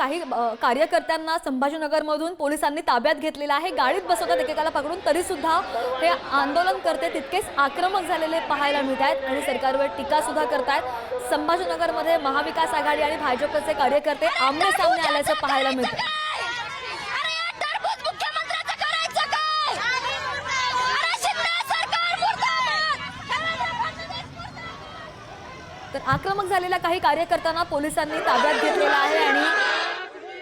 काही कार्यकर्त्यांना संभाजीनगरमधून पोलिसांनी ताब्यात घेतलेलं आहे. गाडीत बसवतात एकेकाला पकडून. तरी सुद्धा हे आंदोलन करते तितकेच आक्रमक झालेले पाहायला मिळत आहेत आणि सरकारवर टीका सुद्धा करतायत. संभाजीनगरमध्ये महाविकास आघाडी आणि भाजपचे कार्यकर्ते आमने सामने आल्याचं पाहायला मिळतं! तर आक्रमक झालेल्या काही कार्यकर्त्यांना पोलिसांनी ताब्यात घेतलेलं आहे आणि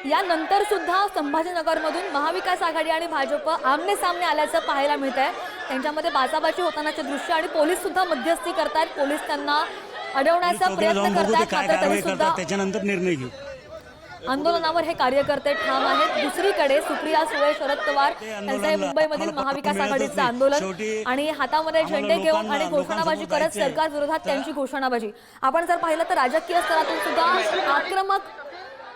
यानंतर सुद्धा संभाजीनगरमधून महाविकास आघाडी आणि भाजप आमने सामने आल्याचं पाहायला मिळत आहे त्यांच्यामध्ये बाचाबाची होतानाचे दृश्य आणि पोलीस सुद्धा मध्यस्थी करतायत. पोलीस त्यांना अडवण्याचा प्रयत्न मात्र तरी सुद्धा करतात त्याच्यानंतर निर्णय घेऊ. आंदोलनावर हे कार्यकर्ते ठाम आहेत. दुसरीकडे सुप्रिया सुळे शरद पवार यांचं हे मुंबईमधील महाविकास आघाडीचं. आंदोलन आणि हातामध्ये झेंडे घेऊन आणि घोषणाबाजी करत. सरकार विरोधात त्यांची घोषणाबाजी. आपण जर पाहिलं तर राजकीय स्तरातून सुद्धा आक्रमक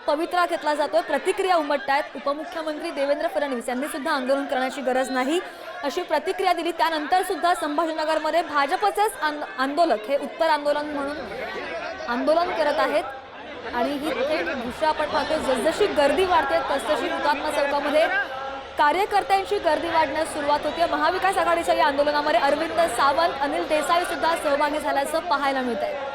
पवित्रा घेतला जातोय. प्रतिक्रिया उमटतायत उपमुख्यमंत्री देवेंद्र फडणवीस यांनी सुद्धा आंदोलन करण्याची गरज नाही. अशी प्रतिक्रिया दिली. त्यानंतर सुद्धा संभाजीनगरमध्ये भाजपचेच आंदोलक हे उत्तर आंदोलन म्हणून आंदोलन करत आहेत. आणि ही थेट दृश्य आपण पाहतो जसजशी गर्दी वाढते तसतशी हुतात्मा चौकामध्ये कार्यकर्त्यांची गर्दी वाढण्यास सुरुवात होते. महाविकास आघाडीच्या या आंदोलनामध्ये अरविंद सावंत अनिल देसाई सुद्धा सहभागी झाल्याचं पाहायला मिळत आहे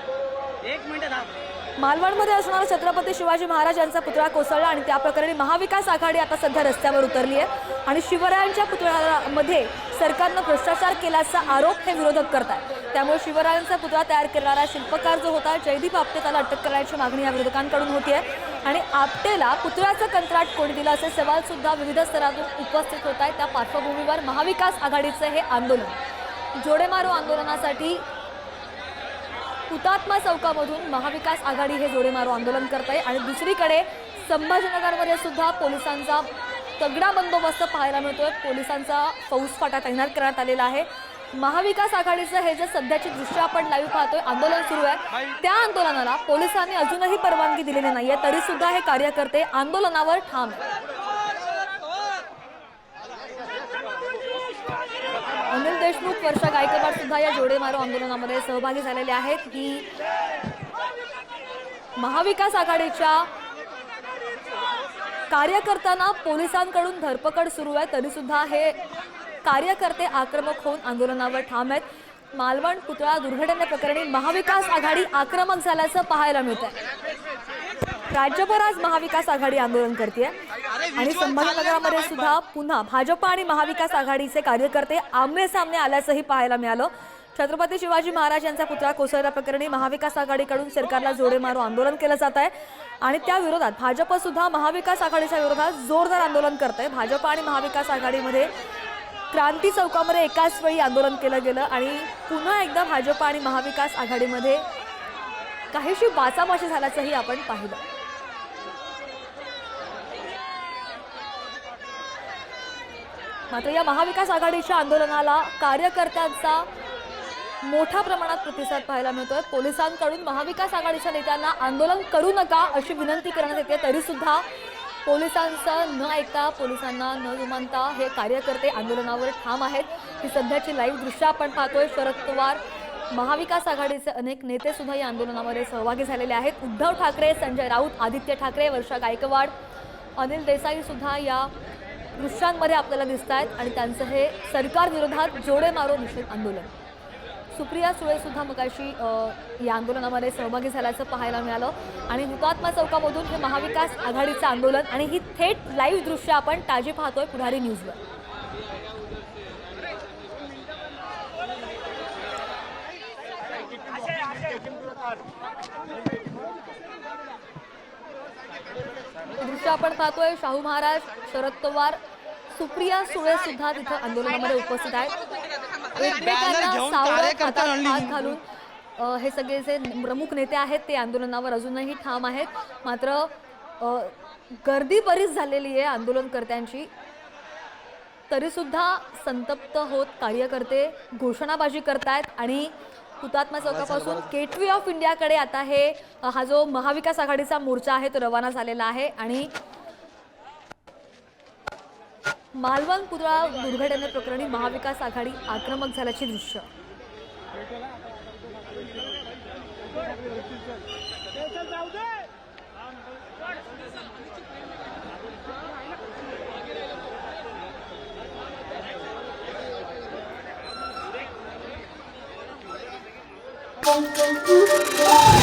मालवणमध्ये असणारा छत्रपती शिवाजी महाराज यांचा पुतळा कोसळला आणि त्या प्रकरणी महाविकास आघाडी आता सध्या रस्त्यावर उतरली आहे. आणि शिवरायांच्या पुतळ्यामध्ये सरकारनं भ्रष्टाचार केल्याचा आरोप हे विरोधक करतात त्यामुळे शिवरायांचा पुतळा तयार करणारा शिल्पकार जो होता जयदीप आपटे त्याला अटक करण्याची मागणी या विरोधकांकडून होती आहे. आणि आपटेला पुतळ्याचं कंत्राट कोणी दिलं असे सवाल सुद्धा विविध स्तरातून उपस्थित होत आहेत. त्या पार्श्वभूमीवर महाविकास आघाडीचं हे आंदोलन. जोडेमारो आंदोलनासाठी हुतात्मा चौकामधून महाविकास आघाडी हे जोडेमारो आंदोलन करत आहे आणि दुसरीकडे संभाजीनगरमध्ये सुद्धा पोलिसांचा तगडा बंदोबस्त पाहायला मिळतोय. पोलिसांचा फौजफाटा तैनात करण्यात आलेला आहे. महाविकास आघाडीचं हे जे सध्याची दृश्य आपण लाईव्ह पाहतोय आंदोलन सुरू आहे. त्या आंदोलनाला पोलिसांनी अजूनही परवानगी दिलेली नाहीये तरी सुद्धा हे कार्यकर्ते आंदोलनावर ठाम आहेत अनिल देशमुख वर्षा गायकवाड सुद्धा या जोडेमारो आंदोलनामध्ये सहभागी झालेले आहेत. ही महाविकास आघाडीच्या कार्यकर्त्यांना पोलिसांकडून धरपकड सुरू आहे. तरी सुद्धा हे कार्यकर्ते आक्रमक होऊन आंदोलनावर ठाम आहेत. मालवण पुतळा दुर्घटनेप्रकरणी महाविकास आघाडी आक्रमक झाल्याचं पाहायला मिळत आहे राज्यभर आज महाविकास आघाडी आंदोलन करते आणि संभाजीनगरामध्ये सुद्धा पुन्हा भाजप आणि महाविकास आघाडीचे कार्यकर्ते आमने सामने आल्याचंही पाहायला मिळालं. छत्रपती शिवाजी महाराज यांचा पुतळा कोसळल्याप्रकरणी महाविकास आघाडीकडून सरकारला जोडे मारो आंदोलन केलं जात आहे. आणि त्या विरोधात भाजप सुद्धा महाविकास आघाडीच्या विरोधात जोरदार आंदोलन करत आहे भाजप आणि महाविकास आघाडीमध्ये क्रांती चौकामध्ये एकाच वेळी आंदोलन केलं गेलं आणि पुन्हा एकदा भाजप आणि महाविकास आघाडीमध्ये काहीशी बाचाबाची झाल्याचंही आपण पाहिलं. मात्र या महाविकास आघाडीच्या आंदोलनाला कार्यकर्त्यांचा मोठ्या प्रमाणात प्रतिसाद पाहायला मिळतोय. पोलिसांकडून महाविकास आघाडीच्या नेत्यांना आंदोलन करू नका अशी विनंती करण्यात येते. तरी सुद्धा पोलिसांचं न ऐकता पोलिसांना न जुमानता हे कार्यकर्ते आंदोलनावर ठाम आहेत. ही सध्याची लाईव्ह दृश्य आपण पाहतोय. शरद पवार महाविकास आघाडीचे अनेक नेते सुद्धा या आंदोलनामध्ये सहभागी झालेले आहेत. उद्धव ठाकरे संजय राऊत आदित्य ठाकरे वर्षा गायकवाड अनिल देसाई सुद्धा या दृश्यांमध्ये आपल्याला दिसत आहेत आणि त्यांचं हे सरकारविरोधात जोडे मारो निषेध आंदोलन. सुप्रिया सुळेसुद्धा मगाशी या आंदोलनामध्ये सहभागी झाल्याचं पाहायला मिळालं. आणि हुतात्मा चौकामधून हे महाविकास आघाडीचं आंदोलन आणि ही थेट लाईव्ह दृश्य आपण ताजी पाहतोय पुढारी न्यूजवर. हे दृश्य आपण पाहतोय. शाहू महाराज शरद पवार सुप्रिया सुळे सुद्धा तिथं आंदोलनामध्ये उपस्थित आहेत. एकमेकांना घालून हे सगळे जे प्रमुख नेते आहेत ते आंदोलनावर अजूनही ठाम आहेत. मात्र गर्दी बरीच झालेली आहे आंदोलनकर्त्यांची. तरी सुद्धा संतप्त होत कार्यकर्ते घोषणाबाजी करतायत आणि हुतात्मा चौकापासून गेटवे ऑफ इंडियाकडे आता हे हा जो महाविकास आघाडीचा मोर्चा आहे तो रवाना झालेला आहे आणि मालवण पुतळा दुर्घटनेप्रकरणी महाविकास आघाडी आक्रमक झाल्याची दृश्य. canto. Oh!